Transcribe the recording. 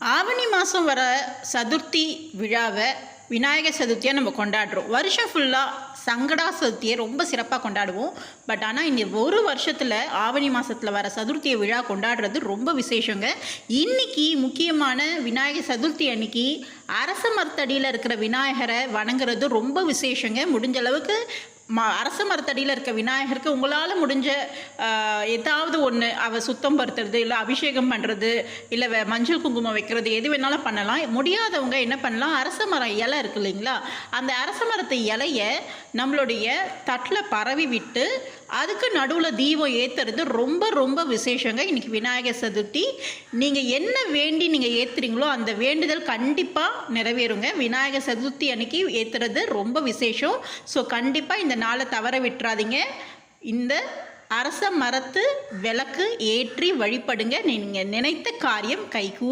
ஆவணி மாதம் வர சதுர்த்தி விழாவை விநாயகர் சதுர்த்தியாக நம்ம கொண்டாடுறோம். வருஷம் ஃபுல்லாக சங்கடா சதுர்த்தியை ரொம்ப சிறப்பாக கொண்டாடுவோம். பட் ஆனால் இந்த ஒரு வருஷத்தில் ஆவணி மாதத்தில் வர சதுர்த்தியை விழா கொண்டாடுறது ரொம்ப விசேஷங்க. இன்னைக்கு முக்கியமான விநாயகர் சதுர்த்தி அன்னைக்கு அரச மரத்தடியில் இருக்கிற விநாயகரை வணங்குறது ரொம்ப விசேஷங்க. முடிஞ்ச அளவுக்கு ம அரச மரத்தடியில் இருக்க விநாயகருக்கு உங்களால் முடிஞ்ச ஏதாவது ஒன்று அவ சுத்தம் படுத்துறது இல்லை அபிஷேகம் பண்ணுறது இல்லை மஞ்சள் குங்குமம் வைக்கிறது எது வேணாலும் பண்ணலாம். முடியாதவங்க என்ன பண்ணலாம்? அரச மரம் இலை இருக்கு இல்லைங்களா? அந்த அரச மரத்து இலையை நம்மளுடைய தட்டில் பரவி விட்டு அதுக்கு நடுவில் தீபம் ஏற்றுறது ரொம்ப ரொம்ப விசேஷங்க. இன்னைக்கு விநாயகர் சதுர்த்தி. நீங்கள் என்ன வேண்டி நீங்கள் ஏற்றுறீங்களோ அந்த வேண்டுதல் கண்டிப்பாக நிறைவேறுங்க. விநாயகர் சதுர்த்தி அன்னைக்கு ஏற்றுறது ரொம்ப விசேஷம். ஸோ கண்டிப்பாக இந்த நாளை தவற விட்டுறாதீங்க. இந்த அரச மரத்து விளக்கு ஏற்றி வழிபடுங்க. நீங்கள் நினைத்த காரியம் கைகூ